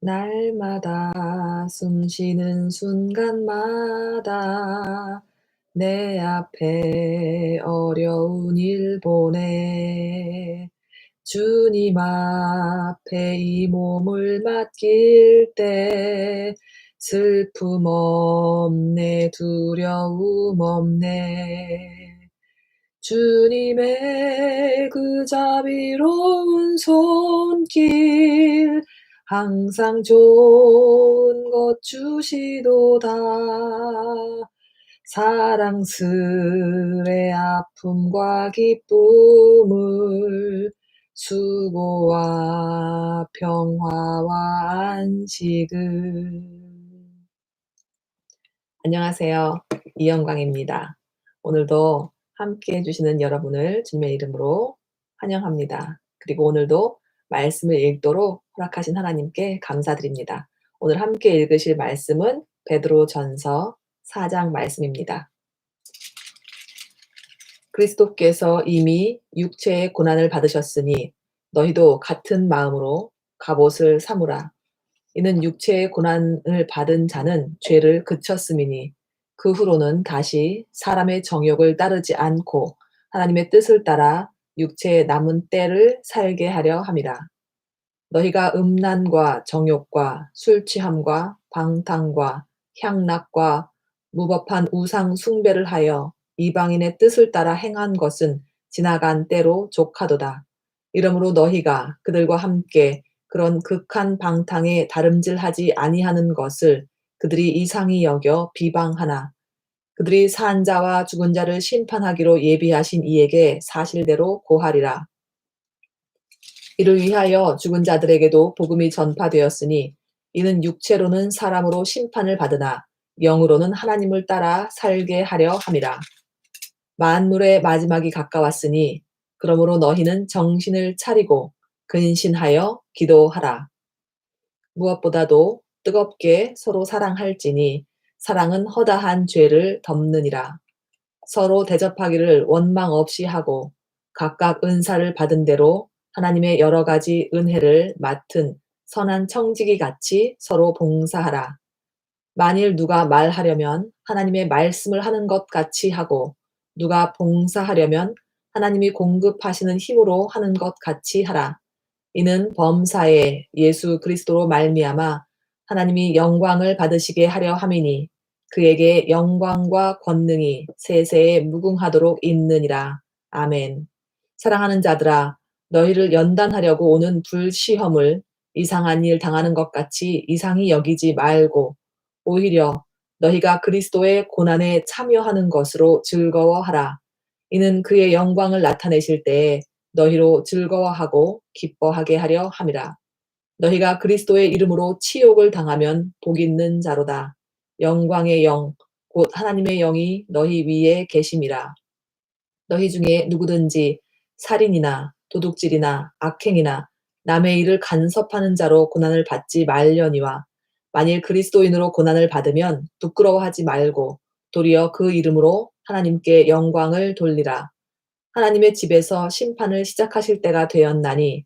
날마다 숨 쉬는 순간마다 내 앞에 어려운 일 보내. 주님 앞에 이 몸을 맡길 때 슬픔 없네 두려움 없네. 주님의 그 자비로운 손길 항상 좋은 것 주시도다. 사랑스레 아픔과 기쁨을 수고와 평화와 안식을 안녕하세요. 이영광입니다. 오늘도 함께 해주시는 여러분을 주님의 이름으로 환영합니다. 그리고 오늘도 말씀을 읽도록 허락하신 하나님께 감사드립니다. 오늘 함께 읽으실 말씀은 베드로 전서 4장 말씀입니다. 그리스도께서 이미 육체의 고난을 받으셨으니 너희도 같은 마음으로 갑옷을 삼으라. 이는 육체의 고난을 받은 자는 죄를 그쳤음이니 그 후로는 다시 사람의 정욕을 따르지 않고 하나님의 뜻을 따라 육체의 남은 때를 살게 하려 함이라. 너희가 음란과 정욕과 술 취함과 방탕과 향락과 무법한 우상 숭배를 하여 이방인의 뜻을 따라 행한 것은 지나간 때로 족하도다. 이러므로 너희가 그들과 함께 그런 극한 방탕에 다름질하지 아니하는 것을 그들이 이상히 여겨 비방하나 그들이 산 자와 죽은 자를 심판하기로 예비하신 이에게 사실대로 고하리라. 이를 위하여 죽은 자들에게도 복음이 전파되었으니 이는 육체로는 사람으로 심판을 받으나 영으로는 하나님을 따라 살게 하려 함이라. 만물의 마지막이 가까웠으니 그러므로 너희는 정신을 차리고 근신하여 기도하라. 무엇보다도 뜨겁게 서로 사랑할지니 사랑은 허다한 죄를 덮느니라. 서로 대접하기를 원망 없이 하고 각각 은사를 받은 대로 하나님의 여러 가지 은혜를 맡은 선한 청지기 같이 서로 봉사하라. 만일 누가 말하려면 하나님의 말씀을 하는 것 같이 하고 누가 봉사하려면 하나님이 공급하시는 힘으로 하는 것 같이 하라. 이는 범사에 예수 그리스도로 말미암아 하나님이 영광을 받으시게 하려 함이니 그에게 영광과 권능이 세세에 무궁하도록 있느니라. 아멘. 사랑하는 자들아 너희를 연단하려고 오는 불시험을 이상한 일 당하는 것 같이 이상히 여기지 말고 오히려 너희가 그리스도의 고난에 참여하는 것으로 즐거워하라. 이는 그의 영광을 나타내실 때에 너희로 즐거워하고 기뻐하게 하려 함이라. 너희가 그리스도의 이름으로 치욕을 당하면 복 있는 자로다. 영광의 영, 곧 하나님의 영이 너희 위에 계심이라. 너희 중에 누구든지 살인이나 도둑질이나 악행이나 남의 일을 간섭하는 자로 고난을 받지 말려니와 만일 그리스도인으로 고난을 받으면 부끄러워하지 말고 도리어 그 이름으로 하나님께 영광을 돌리라. 하나님의 집에서 심판을 시작하실 때가 되었나니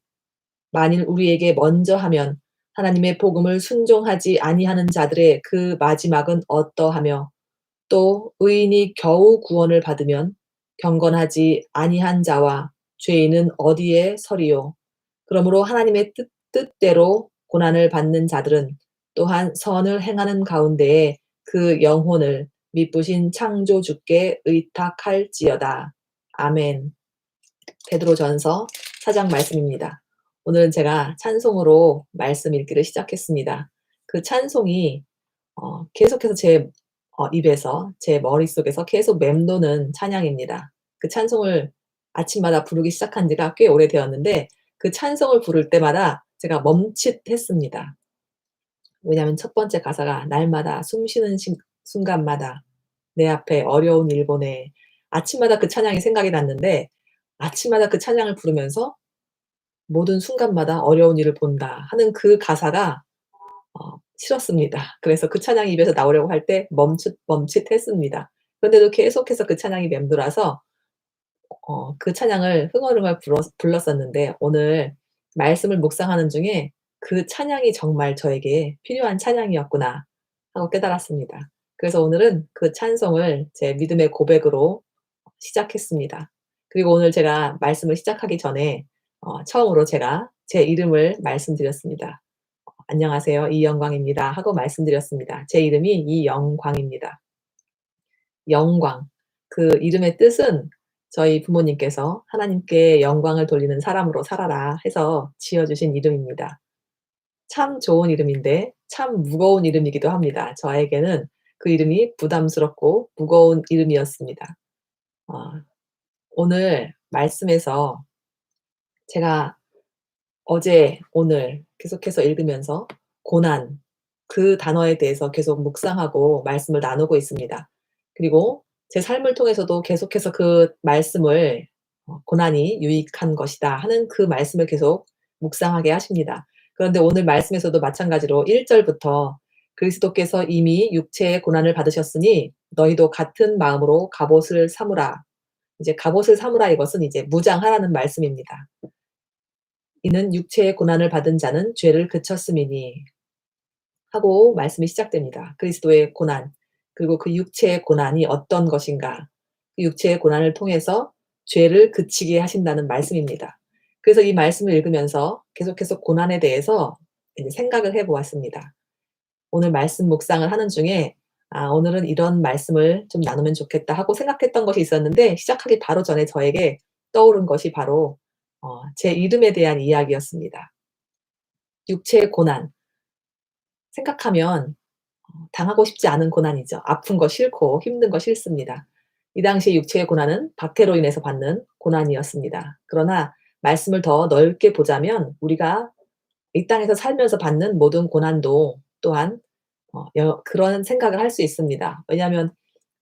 만일 우리에게 먼저 하면 하나님의 복음을 순종하지 아니하는 자들의 그 마지막은 어떠하며 또 의인이 겨우 구원을 받으면 경건하지 아니한 자와 죄인은 어디에 서리요. 그러므로 하나님의 뜻, 뜻대로 고난을 받는 자들은 또한 선을 행하는 가운데에 그 영혼을 미쁘신 창조주께 의탁할지어다. 아멘. 베드로전서 4장 말씀입니다. 오늘은 제가 찬송으로 말씀 읽기를 시작했습니다. 그 찬송이 어, 계속해서 제 어, 입에서 제 머릿속에서 계속 맴도는 찬양입니다. 그 찬송을 아침마다 부르기 시작한 지가 꽤 오래되었는데 그 찬송을 부를 때마다 제가 멈칫했습니다. 왜냐하면 첫 번째 가사가 날마다 숨쉬는 순간마다 내 앞에 어려운 일본에 아침마다 그 찬양이 생각이 났는데 아침마다 그 찬양을 부르면서 모든 순간마다 어려운 일을 본다 하는 그 가사가 어, 싫었습니다. 그래서 그 찬양이 입에서 나오려고 할 때 멈칫 멈칫했습니다. 그런데도 계속해서 그 찬양이 맴돌아서 어, 그 찬양을 흥얼흥얼 불렀, 불렀었는데 오늘 말씀을 묵상하는 중에 그 찬양이 정말 저에게 필요한 찬양이었구나 하고 깨달았습니다. 그래서 오늘은 그 찬송을 제 믿음의 고백으로 시작했습니다. 그리고 오늘 제가 말씀을 시작하기 전에 어 처음으로 제가 제 이름을 말씀드렸습니다. 어 "안녕하세요. 이영광입니다." 하고 말씀드렸습니다. 제 이름이 이영광입니다. 영광. 그 이름의 뜻은 저희 부모님께서 "하나님께 영광을 돌리는 사람으로 살아라." 해서 지어 주신 이름입니다. 참 좋은 이름인데 참 무거운 이름이기도 합니다. 저에게는 그 이름이 부담스럽고 무거운 이름이었습니다. 어 오늘 말씀에서 제가 어제 오늘 계속해서 읽으면서 고난 그 단어에 대해서 계속 묵상하고 말씀을 나누고 있습니다. 그리고 제 삶을 통해서도 계속해서 그 말씀을 어 "고난이 유익한 것이다." 하는 그 말씀을 계속 묵상하게 하십니다. 그런데 오늘 말씀에서도 마찬가지로 1 절부터 "그리스도께서 이미 육체의 고난을 받으셨으니 너희도 같은 마음으로 갑옷을 삼으라." 이제 갑옷을 삼으라 이것은 이제 무장하라는 말씀입니다. "이는 육체의 고난을 받은 자는 죄를 그쳤음이니." 하고 말씀이 시작됩니다. 그리스도의 고난 그리고 그 육체의 고난이 어떤 것인가 그 육체의 고난을 통해서 죄를 그치게 하신다는 말씀입니다. 그래서 이 말씀을 읽으면서 계속해서 고난에 대해서 생각을 해 보았습니다. 오늘 말씀 묵상을 하는 중에 '아 오늘은 이런 말씀을 좀 나누면 좋겠다.' 하고 생각했던 것이 있었는데 시작하기 바로 전에 저에게 떠오른 것이 바로 어 제 이름에 대한 이야기였습니다. 육체의 고난. 생각하면 어 당하고 싶지 않은 고난이죠. 아픈 거 싫고 힘든 거 싫습니다. 이 당시에 육체의 고난은 박해로 인해서 받는 고난이었습니다. 그러나 말씀을 더 넓게 보자면 우리가 이 땅에서 살면서 받는 모든 고난도 또한 어 여 그런 생각을 할 수 있습니다. 왜냐하면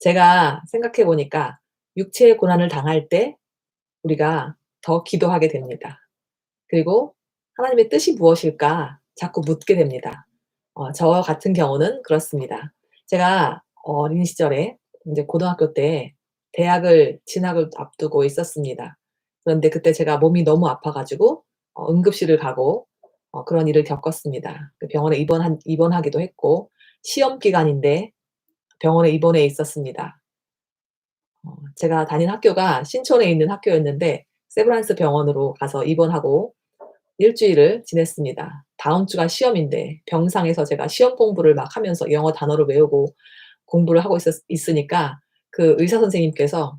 제가 생각해 보니까 육체의 고난을 당할 때 우리가 더 기도하게 됩니다. 그리고 '하나님의 뜻이 무엇일까?' 자꾸 묻게 됩니다. 어 저 같은 경우는 그렇습니다. 제가 어린 시절에 인제 고등학교 때 대학을 진학을 앞두고 있었습니다. 그런데 그때 제가 몸이 너무 아파 가지고 어 응급실을 가고 어 그런 일을 겪었습니다. 그 병원에 입원한 입원하기도 했고 시험 기간인데 병원에 입원해 있었습니다. 어 제가 다닌 학교가 신촌에 있는 학교였는데 세브란스 병원으로 가서 입원하고 1 주일을 지냈습니다. 다음 주가 시험인데 병상에서 제가 시험 공부를 막 하면서 영어 단어를 외우고 공부를 하고 있었 있으니까 그 의사 선생님께서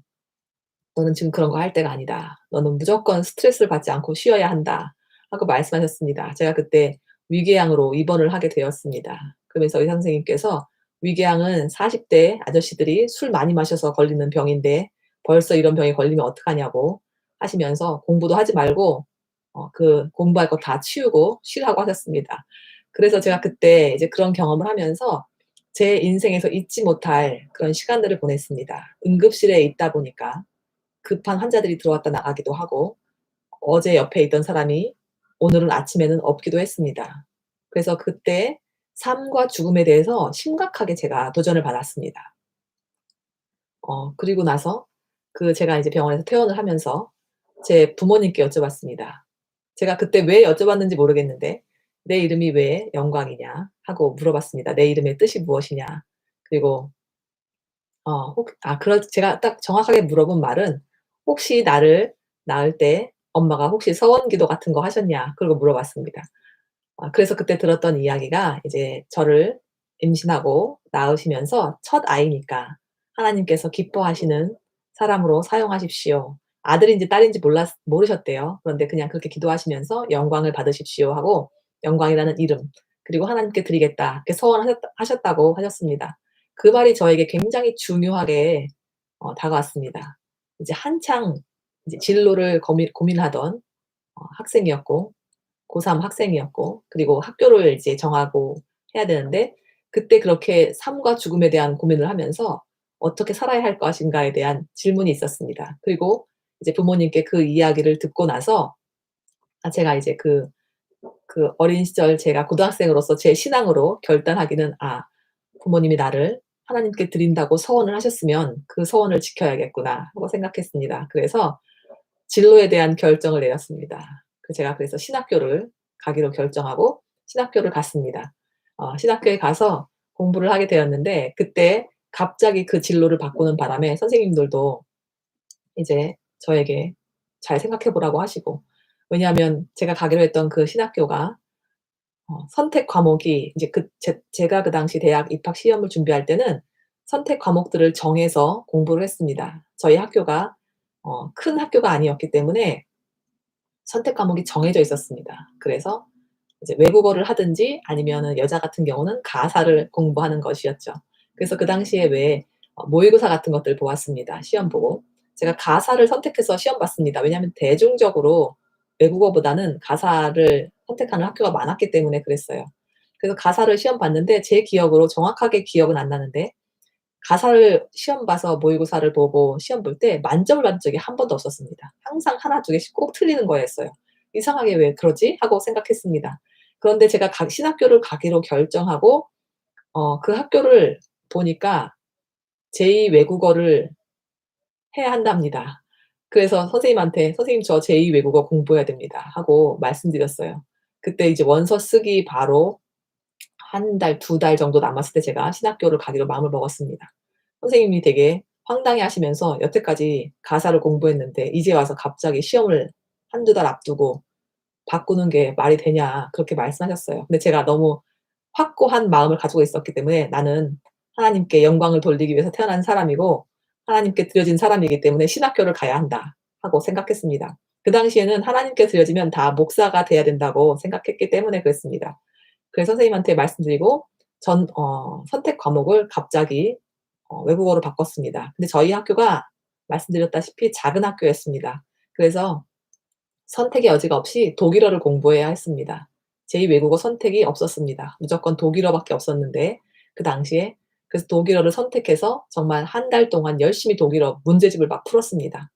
"너는 지금 그런 거 할 때가 아니다. 너는 무조건 스트레스를 받지 않고 쉬어야 한다." 하고 말씀하셨습니다. 제가 그때 위궤양으로 입원을 하게 되었습니다. 그러면서 의사 선생님께서 "위궤양은 40대 아저씨들이 술 많이 마셔서 걸리는 병인데 벌써 이런 병에 걸리면 어떡하냐."고 하시면서 "공부도 하지 말고 어 그 공부할 거 다 치우고 쉬라고 하셨습니다. 그래서 제가 그때 이제 그런 경험을 하면서 제 인생에서 잊지 못할 그런 시간들을 보냈습니다. 응급실에 있다 보니까 급한 환자들이 들어왔다 나가기도 하고 어제 옆에 있던 사람이 오늘은 아침에는 없기도 했습니다. 그래서 그때 삶과 죽음에 대해서 심각하게 제가 도전을 받았습니다. 어 그리고 나서 그 제가 이제 병원에서 퇴원을 하면서 제 부모님께 여쭤봤습니다. 제가 그때 왜 여쭤봤는지 모르겠는데 "내 이름이 왜 영광이냐?" 하고 물어봤습니다. "내 이름의 뜻이 무엇이냐?" 그리고 어 혹 아 그럴 제가 딱 정확하게 물어본 말은 "혹시 나를 낳을 때 엄마가 혹시 서원 기도 같은 거 하셨냐?" 그러고 물어봤습니다. 아 그래서 그때 들었던 이야기가 이제 저를 임신하고 낳으시면서 첫 아이니까 하나님께서 기뻐하시는 사람으로 사용하십시오. 아들인지 딸인지 몰랐 모르셨대요. 그런데 그냥 그렇게 기도하시면서 "영광을 받으십시오." 하고 영광이라는 이름 그리고 "하나님께 드리겠다." 이렇게 서원하셨다 하셨다고 하셨습니다. 그 말이 저에게 굉장히 중요하게 어 다가왔습니다. 이제 한창 이제 진로를 고민 고민하던 어 학생이었고 고3 학생이었고 그리고 학교를 이제 정하고 해야 되는데 그때 그렇게 삶과 죽음에 대한 고민을 하면서 '어떻게 살아야 할 것인가.'에 대한 질문이 있었습니다. 그리고 이제 부모님께 그 이야기를 듣고 나서 아 제가 이제 그 그 어린 시절 제가 고등학생으로서 제 신앙으로 결단하기는 '아 부모님이 나를 하나님께 드린다고 서원을 하셨으면 그 서원을 지켜야겠구나.' 하고 생각했습니다. 그래서 진로에 대한 결정을 내렸습니다. 그 제가 그래서 신학교를 가기로 결정하고 신학교를 갔습니다. 어 신학교에 가서 공부를 하게 되었는데 그때 갑자기 그 진로를 바꾸는 바람에 선생님들도 이제 저에게 잘 생각해 보라고 하시고 왜냐하면 제가 가기로 했던 그 신학교가 어 선택 과목이 이제 그제 제가 그 당시 대학 입학 시험을 준비할 때는 선택 과목들을 정해서 공부를 했습니다. 저희 학교가 어 큰 학교가 아니었기 때문에 선택 과목이 정해져 있었습니다. 그래서 이제 외국어를 하든지 아니면은 여자 같은 경우는 가사를 공부하는 것이었죠. 그래서 그 당시에 왜어 모의고사 같은 것들 보았습니다, 시험 보고. 제가 가사를 선택해서 시험 봤습니다. 왜냐하면 대중적으로 외국어보다는 가사를 선택하는 학교가 많았기 때문에 그랬어요. 그래서 가사를 시험 봤는데 제 기억으로 정확하게 기억은 안 나는데 가사를 시험 봐서 모의고사를 보고 시험 볼 때 만점을 받은 적이 한 번도 없었습니다. 항상 1, 2 개씩 꼭 틀리는 거였어요. '이상하게 왜 그러지?' 하고 생각했습니다. 그런데 제가 가 신학교를 가기로 결정하고 어 그 학교를 보니까 제2 외국어를 해야 한답니다. 그래서 선생님한테 "선생님 저 제2 외국어 공부해야 됩니다." 하고 말씀드렸어요. 그때 이제 원서 쓰기 바로 1 달, 2달 정도 남았을 때 제가 신학교를 가기로 마음을 먹었습니다. 선생님이 되게 황당해 하시면서 "여태까지 가사를 공부했는데 이제 와서 갑자기 시험을 1-2달 앞두고 바꾸는 게 말이 되냐." 그렇게 말씀하셨어요. 근데 제가 너무 확고한 마음을 가지고 있었기 때문에 '나는 하나님께 영광을 돌리기 위해서 태어난 사람이고 하나님께 드려진 사람이기 때문에 신학교를 가야 한다.' 하고 생각했습니다. 그 당시에는 하나님께 드려지면 다 목사가 돼야 된다고 생각했기 때문에 그랬습니다. 그래서 선생님한테 말씀드리고 전 어 선택 과목을 갑자기 어 외국어로 바꿨습니다. 근데 저희 학교가 말씀드렸다시피 작은 학교였습니다. 그래서 선택의 여지가 없이 독일어를 공부해야 했습니다. 제2 외국어 선택이 없었습니다. 무조건 독일어밖에 없었는데 그 당시에 그래서 독일어를 선택해서 정말 한 달 동안 열심히 독일어 문제집을 막 풀었습니다.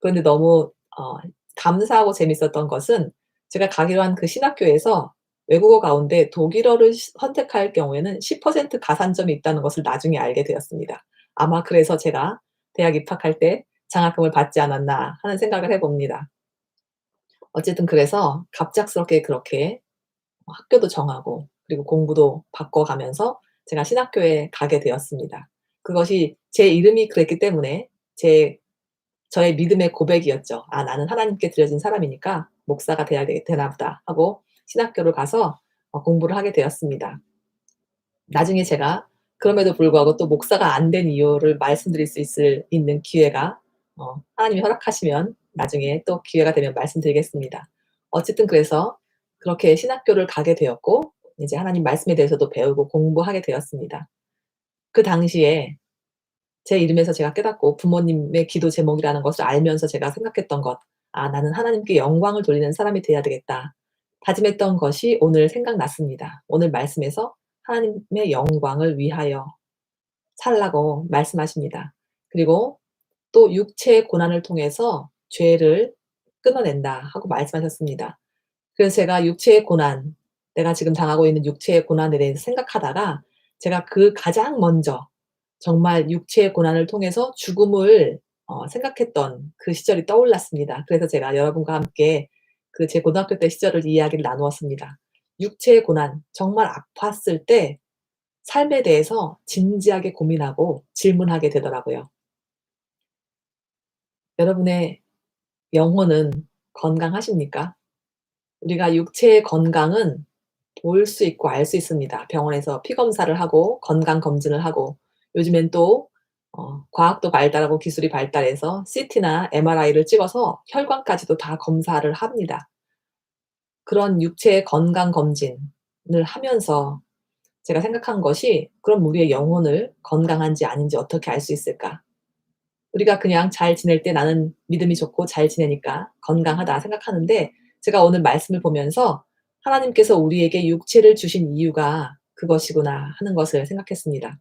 그런데 너무 어 감사하고 재밌었던 것은 제가 가기로 한 그 신학교에서 외국어 가운데 독일어를 시 선택할 경우에는 10% 가산점이 있다는 것을 나중에 알게 되었습니다. 아마 그래서 제가 대학 입학할 때 장학금을 받지 않았나 하는 생각을 해 봅니다. 어쨌든 그래서 갑작스럽게 그렇게 학교도 정하고 그리고 공부도 바꿔가면서 제가 신학교에 가게 되었습니다. 그것이 제 이름이 그랬기 때문에 제 저의 믿음의 고백이었죠. '아 나는 하나님께 드려진 사람이니까 목사가 돼야 되 되나 보다.' 하고 신학교를 가서 어 공부를 하게 되었습니다. 나중에 제가 그럼에도 불구하고 또 목사가 안 된 이유를 말씀드릴 수 있을 있는 기회가 어 하나님이 허락하시면 나중에 또 기회가 되면 말씀드리겠습니다. 어쨌든 그래서 그렇게 신학교를 가게 되었고 이제 하나님 말씀에 대해서도 배우고 공부하게 되었습니다. 그 당시에 제 이름에서 제가 깨닫고 부모님의 기도 제목이라는 것을 알면서 제가 생각했던 것 '아 나는 하나님께 영광을 돌리는 사람이 돼야 되겠다.' 다짐했던 것이 오늘 생각났습니다. 오늘 말씀에서 하나님의 영광을 위하여 살라고 말씀하십니다. 그리고 또 "육체의 고난을 통해서 죄를 끊어낸다." 하고 말씀하셨습니다. 그래서 제가 육체의 고난, 내가 지금 당하고 있는 육체의 고난에 대해서 생각하다가 제가 그 가장 먼저 정말 육체의 고난을 통해서 죽음을 어 생각했던 그 시절이 떠올랐습니다. 그래서 제가 여러분과 함께 그 제 고등학교 때 시절을 이야기를 나누었습니다. 육체의 고난, 정말 아팠을 때 삶에 대해서 진지하게 고민하고 질문하게 되더라고요. 여러분의 영혼은 건강하십니까? 우리가 육체의 건강은 볼 수 있고 알 수 있습니다. 병원에서 피 검사를 하고 건강 검진을 하고 요즘엔 또 어 과학도 발달하고 기술이 발달해서 CT나 MRI를 찍어서 혈관까지도 다 검사를 합니다. 그런 육체의 건강 검진을 하면서 제가 생각한 것이 '그럼 우리의 영혼을 건강한지 아닌지 어떻게 알 수 있을까?' 우리가 그냥 잘 지낼 때 '나는 믿음이 좋고 잘 지내니까 건강하다.' 생각하는데 제가 오늘 말씀을 보면서 ' 하나님께서 우리에게 육체를 주신 이유가 그것이구나.' 하는 것을 생각했습니다.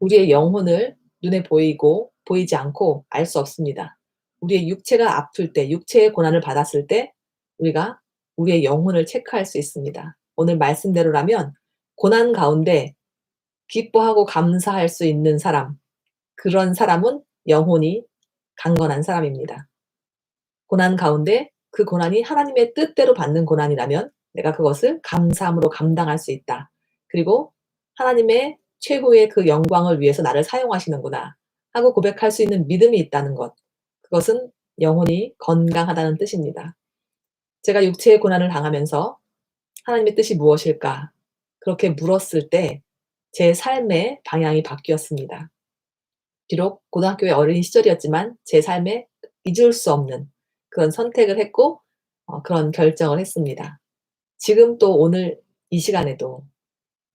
우리의 영혼을 눈에 보이고 보이지 않고 알 수 없습니다. 우리의 육체가 아플 때 육체의 고난을 받았을 때 우리가 우리의 영혼을 체크할 수 있습니다. 오늘 말씀대로라면 고난 가운데 기뻐하고 감사할 수 있는 사람, 그런 사람은 영혼이 강건한 사람입니다. 고난 가운데 그 고난이 하나님의 뜻대로 받는 고난이라면 내가 그것을 감사함으로 감당할 수 있다. 그리고 하나님의 최고의 그 영광을 위해서 나를 사용하시는구나 하고 고백할 수 있는 믿음이 있다는 것. 그것은 영혼이 건강하다는 뜻입니다. 제가 육체의 고난을 당하면서 하나님의 뜻이 무엇일까? 그렇게 물었을 때 제 삶의 방향이 바뀌었습니다. 비록 고등학교의 어린 시절이었지만 제 삶에 잊을 수 없는 그런 선택을 했고 어 그런 결정을 했습니다. 지금 또 오늘 이 시간에도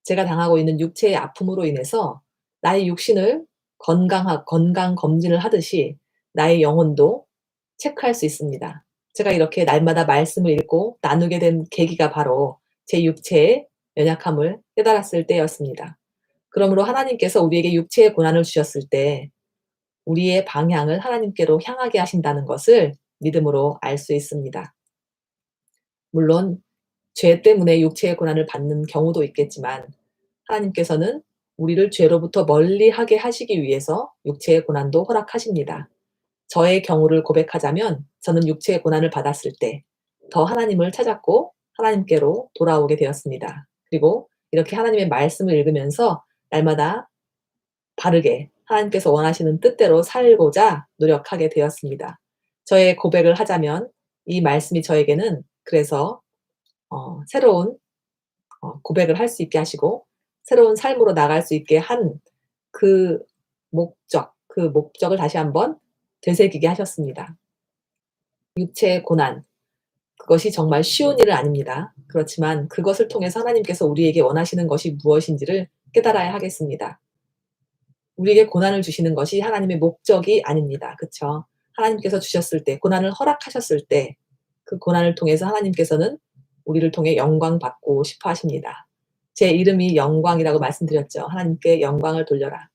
제가 당하고 있는 육체의 아픔으로 인해서 나의 육신을 건강하 건강 검진을 하듯이 나의 영혼도 체크할 수 있습니다. 제가 이렇게 날마다 말씀을 읽고 나누게 된 계기가 바로 제 육체의 연약함을 깨달았을 때였습니다. 그러므로 하나님께서 우리에게 육체의 고난을 주셨을 때 우리의 방향을 하나님께로 향하게 하신다는 것을 믿음으로 알 수 있습니다. 물론 죄 때문에 육체의 고난을 받는 경우도 있겠지만 하나님께서는 우리를 죄로부터 멀리하게 하시기 위해서 육체의 고난도 허락하십니다. 저의 경우를 고백하자면 저는 육체의 고난을 받았을 때 더 하나님을 찾았고 하나님께로 돌아오게 되었습니다. 그리고 이렇게 하나님의 말씀을 읽으면서 날마다 바르게 하나님께서 원하시는 뜻대로 살고자 노력하게 되었습니다. 저의 고백을 하자면 이 말씀이 저에게는 그래서 어 새로운 어 고백을 할 수 있게 하시고 새로운 삶으로 나갈 수 있게 한 그 목적, 그 목적을 다시 한번 되새기게 하셨습니다. 육체의 고난 그것이 정말 쉬운 일은 아닙니다. 그렇지만 그것을 통해서 하나님께서 우리에게 원하시는 것이 무엇인지를 깨달아야 하겠습니다. 우리에게 고난을 주시는 것이 하나님의 목적이 아닙니다. 그쵸? 하나님께서 주셨을 때 고난을 허락하셨을 때 그 고난을 통해서 하나님께서는 우리를 통해 영광 받고 싶어 하십니다. 제 이름이 영광이라고 말씀드렸죠. 하나님께 영광을 돌려라.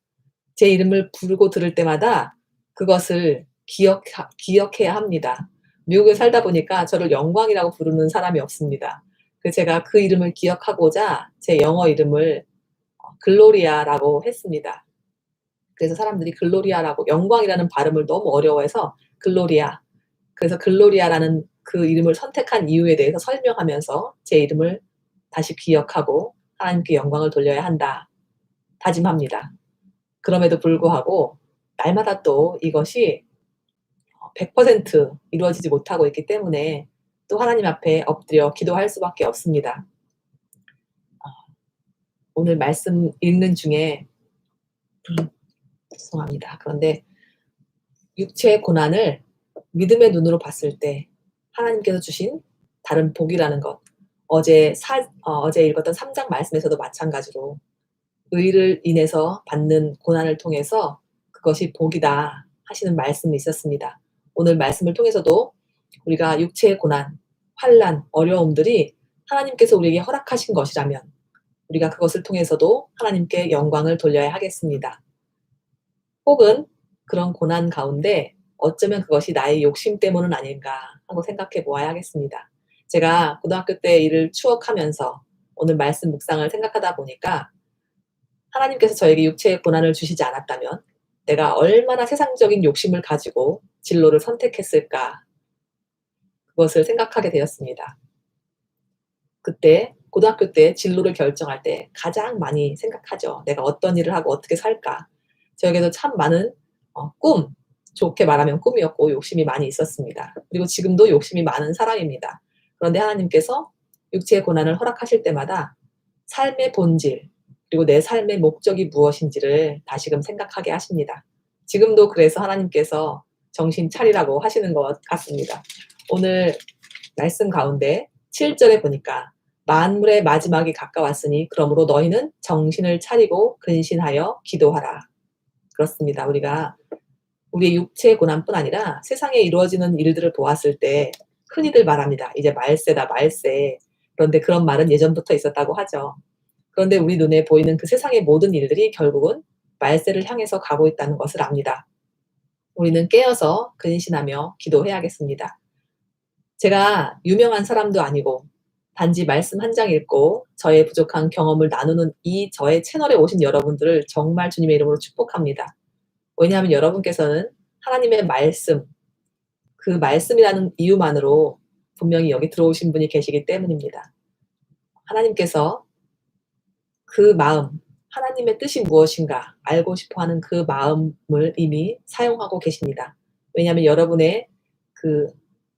제 이름을 부르고 들을 때마다 그것을 기억 기억해야 합니다. 미국에 살다 보니까 저를 영광이라고 부르는 사람이 없습니다. 그 제가 그 이름을 기억하고자 제 영어 이름을 어 글로리아라고 했습니다. 그래서 사람들이 글로리아라고 영광이라는 발음을 너무 어려워해서 글로리아. 그래서 글로리아라는 그 이름을 선택한 이유에 대해서 설명하면서 제 이름을 다시 기억하고 하나님께 영광을 돌려야 한다. 다짐합니다. 그럼에도 불구하고 날마다 또 이것이 어100% 이루어지지 못하고 있기 때문에 또 하나님 앞에 엎드려 기도할 수밖에 없습니다. 어 오늘 말씀 읽는 중에 음 죄송합니다. 그런데 육체의 고난을 믿음의 눈으로 봤을 때 하나님께서 주신 다른 복이라는 것. 어제 사어 어제 읽었던 3장 말씀에서도 마찬가지로 의를 인해서 받는 고난을 통해서 "그것이 복이다." 하시는 말씀이 있었습니다. 오늘 말씀을 통해서도 우리가 육체의 고난, 환난, 어려움들이 하나님께서 우리에게 허락하신 것이라면 우리가 그것을 통해서도 하나님께 영광을 돌려야 하겠습니다. 혹은 그런 고난 가운데 어쩌면 그것이 나의 욕심 때문은 아닌가 하고 생각해 보아야 하겠습니다. 제가 고등학교 때 일을 추억하면서 오늘 말씀 묵상을 생각하다 보니까 하나님께서 저에게 육체의 고난을 주시지 않았다면 내가 얼마나 세상적인 욕심을 가지고 진로를 선택했을까 그것을 생각하게 되었습니다. 그때 고등학교 때 진로를 결정할 때 가장 많이 생각하죠. '내가 어떤 일을 하고 어떻게 살까?' 저에게도 참 많은 어 꿈, 좋게 말하면 꿈이었고 욕심이 많이 있었습니다. 그리고 지금도 욕심이 많은 사람입니다. 그런데 하나님께서 육체의 고난을 허락하실 때마다 삶의 본질 그리고 내 삶의 목적이 무엇인지를 다시금 생각하게 하십니다. 지금도 그래서 하나님께서 정신 차리라고 하시는 것 같습니다. 오늘 말씀 가운데 7 절에 보니까 "만물의 마지막이 가까웠으니 그러므로 너희는 정신을 차리고 근신하여 기도하라." 그렇습니다. 우리가 우리의 육체의 고난뿐 아니라 세상에 이루어지는 일들을 보았을 때 흔히들 말합니다. "이제 말세다, 말세." 그런데 그런 말은 예전부터 있었다고 하죠. 그런데 우리 눈에 보이는 그 세상의 모든 일들이 결국은 말세를 향해서 가고 있다는 것을 압니다. 우리는 깨어서 근신하며 기도해야겠습니다. 제가 유명한 사람도 아니고 단지 말씀 한 장 읽고 저의 부족한 경험을 나누는 이 저의 채널에 오신 여러분들을 정말 주님의 이름으로 축복합니다. 왜냐하면 여러분께서는 하나님의 말씀, 그 말씀이라는 이유만으로 분명히 여기 들어오신 분이 계시기 때문입니다. 하나님께서 그 마음, 하나님의 뜻이 무엇인가 알고 싶어 하는 그 마음을 이미 사용하고 계십니다. 왜냐하면 여러분의 그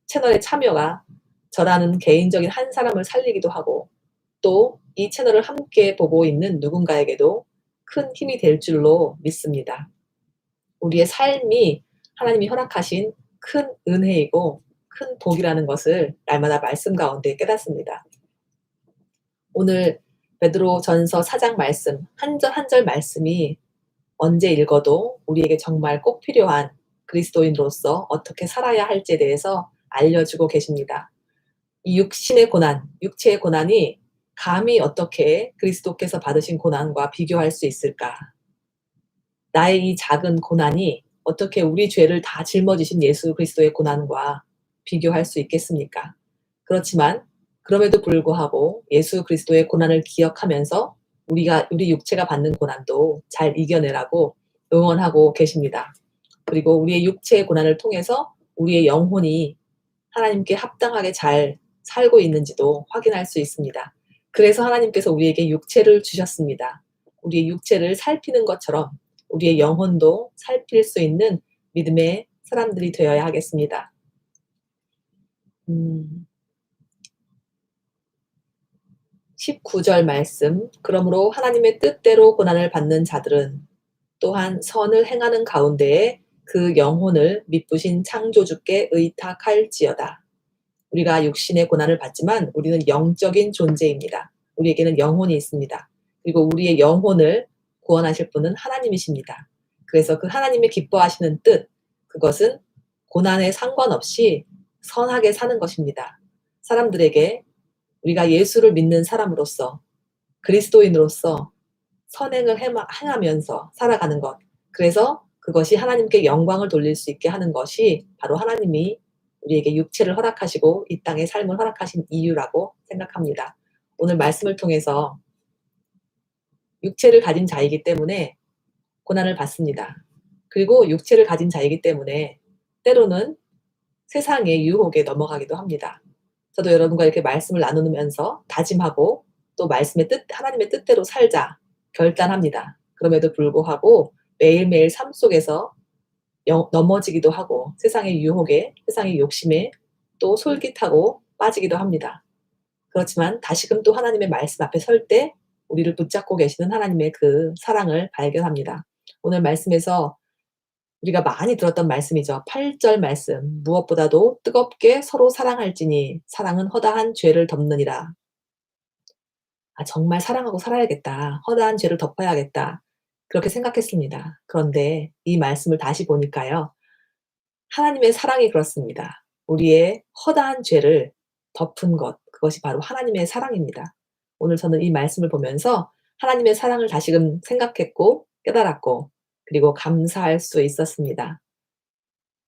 채널의 참여가 저라는 개인적인 한 사람을 살리기도 하고 또 이 채널을 함께 보고 있는 누군가에게도 큰 힘이 될 줄로 믿습니다. 우리의 삶이 하나님이 허락하신 큰 은혜이고 큰 복이라는 것을 날마다 말씀 가운데 깨닫습니다. 오늘 베드로 전서 4장 말씀 한 절 한 절 말씀이 언제 읽어도 우리에게 정말 꼭 필요한 그리스도인으로서 어떻게 살아야 할지에 대해서 알려주고 계십니다. 이 육신의 고난, 육체의 고난이 감히 어떻게 그리스도께서 받으신 고난과 비교할 수 있을까? 나의 이 작은 고난이 어떻게 우리 죄를 다 짊어지신 예수 그리스도의 고난과 비교할 수 있겠습니까? 그렇지만 그럼에도 불구하고 예수 그리스도의 고난을 기억하면서 우리가 우리 육체가 받는 고난도 잘 이겨내라고 응원하고 계십니다. 그리고 우리의 육체의 고난을 통해서 우리의 영혼이 하나님께 합당하게 잘 살고 있는지도 확인할 수 있습니다. 그래서 하나님께서 우리에게 육체를 주셨습니다. 우리의 육체를 살피는 것처럼 우리의 영혼도 살필 수 있는 믿음의 사람들이 되어야 하겠습니다. 음, 19절 말씀. 그러므로 하나님의 뜻대로 고난을 받는 자들은 또한 선을 행하는 가운데에 그 영혼을 미쁘신 창조주께 의탁할지어다. 우리가 육신의 고난을 받지만 우리는 영적인 존재입니다. 우리에게는 영혼이 있습니다. 그리고 우리의 영혼을 구원하실 분은 하나님이십니다. 그래서 그 하나님의 기뻐하시는 뜻, 그것은 고난에 상관없이 선하게 사는 것입니다. 사람들에게 우리가 예수를 믿는 사람으로서 그리스도인으로서 선행을 행하면서 살아가는 것. 그래서 그것이 하나님께 영광을 돌릴 수 있게 하는 것이 바로 하나님이 우리에게 육체를 허락하시고 이 땅의 삶을 허락하신 이유라고 생각합니다. 오늘 말씀을 통해서 육체를 가진 자이기 때문에 고난을 받습니다. 그리고 육체를 가진 자이기 때문에 때로는 세상의 유혹에 넘어가기도 합니다. 저도 여러분과 이렇게 말씀을 나누면서 다짐하고 또 말씀의 뜻, 하나님의 뜻대로 살자 결단합니다. 그럼에도 불구하고 매일매일 삶 속에서 넘어지기도 하고 세상의 유혹에 세상의 욕심에 또 솔깃하고 빠지기도 합니다. 그렇지만 다시금 또 하나님의 말씀 앞에 설 때 우리를 붙잡고 계시는 하나님의 그 사랑을 발견합니다. 오늘 말씀에서 우리가 많이 들었던 말씀이죠. 8절 말씀. 무엇보다도 뜨겁게 서로 사랑할지니 사랑은 허다한 죄를 덮느니라. 아, 정말 사랑하고 살아야겠다. 허다한 죄를 덮어야겠다. 그렇게 생각했습니다. 그런데 이 말씀을 다시 보니까요. 하나님의 사랑이 그렇습니다. 우리의 허다한 죄를 덮은 것, 그것이 바로 하나님의 사랑입니다. 오늘 저는 이 말씀을 보면서 하나님의 사랑을 다시금 생각했고 깨달았고 그리고 감사할 수 있었습니다.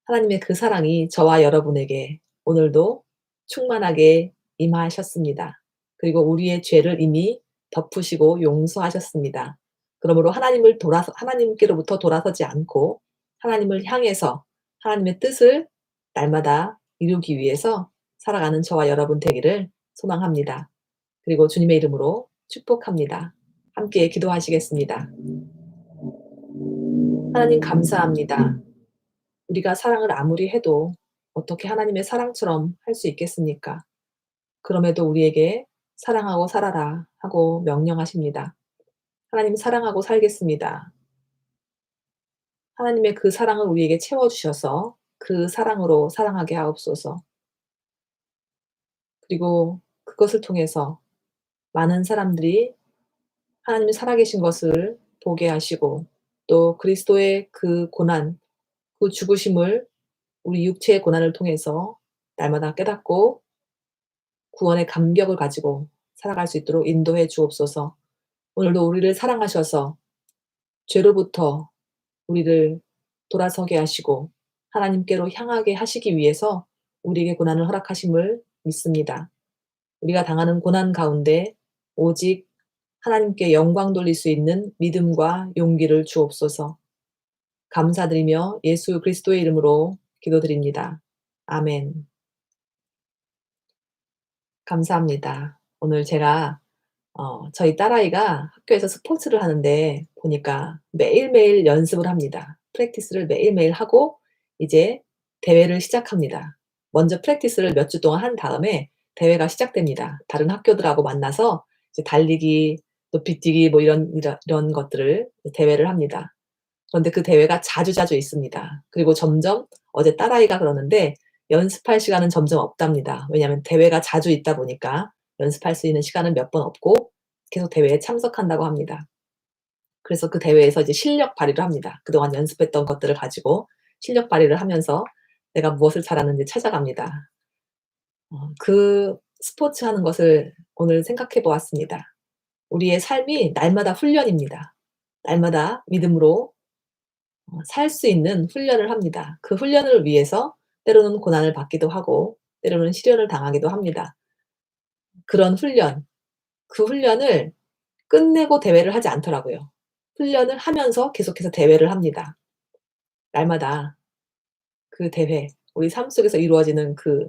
하나님의 그 사랑이 저와 여러분에게 오늘도 충만하게 임하셨습니다. 그리고 우리의 죄를 이미 덮으시고 용서하셨습니다. 그러므로 하나님을 돌아서 하나님께로부터 돌아서지 않고 하나님을 향해서 하나님의 뜻을 날마다 이루기 위해서 살아가는 저와 여러분 되기를 소망합니다. 그리고 주님의 이름으로 축복합니다. 함께 기도하시겠습니다. 하나님 감사합니다. 우리가 사랑을 아무리 해도 어떻게 하나님의 사랑처럼 할 수 있겠습니까? 그럼에도 우리에게 사랑하고 살아라 하고 명령하십니다. 하나님 사랑하고 살겠습니다. 하나님의 그 사랑을 우리에게 채워주셔서 그 사랑으로 사랑하게 하옵소서. 그리고 그것을 통해서 많은 사람들이 하나님이 살아계신 것을 보게 하시고 또 그리스도의 그 고난, 그 죽으심을 우리 육체의 고난을 통해서 날마다 깨닫고 구원의 감격을 가지고 살아갈 수 있도록 인도해 주옵소서. 오늘도 우리를 사랑하셔서 죄로부터 우리를 돌아서게 하시고 하나님께로 향하게 하시기 위해서 우리에게 고난을 허락하심을 믿습니다. 우리가 당하는 고난 가운데 오직 하나님께 영광 돌릴 수 있는 믿음과 용기를 주옵소서. 감사드리며 예수 그리스도의 이름으로 기도드립니다. 아멘. 감사합니다. 오늘 제가 어 저희 딸아이가 학교에서 스포츠를 하는데 보니까 매일매일 연습을 합니다. 프랙티스를 매일매일 하고 이제 대회를 시작합니다. 먼저 프랙티스를 몇 주 동안 한 다음에 대회가 시작됩니다. 다른 학교들하고 만나서 이제 달리기, 높이뛰기 뭐 이런 이런 이런 것들을 대회를 합니다. 그런데 그 대회가 자주자주 있습니다. 그리고 점점 어제 딸아이가 그러는데 연습할 시간은 점점 없답니다. 왜냐하면 대회가 자주 있다 보니까 연습할 수 있는 시간은 몇 번 없고 계속 대회에 참석한다고 합니다. 그래서 그 대회에서 이제 실력 발휘를 합니다. 그동안 연습했던 것들을 가지고 실력 발휘를 하면서 내가 무엇을 잘하는지 찾아갑니다. 어그 스포츠 하는 것을 오늘 생각해 보았습니다. 우리의 삶이 날마다 훈련입니다. 날마다 믿음으로 어살수 있는 훈련을 합니다. 그 훈련을 위해서 때로는 고난을 받기도 하고 때로는 시련을 당하기도 합니다. 그런 훈련, 그 훈련을 끝내고 대회를 하지 않더라고요. 훈련을 하면서 계속해서 대회를 합니다. 날마다 그 대회, 우리 삶 속에서 이루어지는 그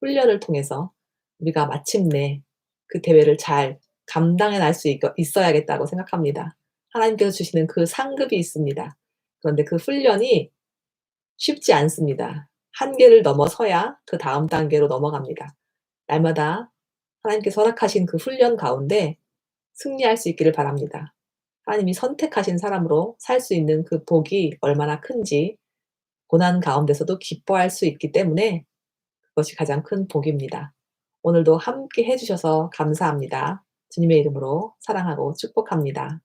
훈련을 통해서 우리가 마침내 그 대회를 잘 감당해 날 수 있어야겠다고 생각합니다. 하나님께서 주시는 그 상급이 있습니다. 그런데 그 훈련이 쉽지 않습니다. 한계를 넘어서야 그 다음 단계로 넘어갑니다. 날마다 하나님께서 허락하신 그 훈련 가운데 승리할 수 있기를 바랍니다. 하나님이 선택하신 사람으로 살 수 있는 그 복이 얼마나 큰지 고난 가운데서도 기뻐할 수 있기 때문에 그것이 가장 큰 복입니다. 오늘도 함께 해 주셔서 감사합니다. 주님의 이름으로 사랑하고 축복합니다.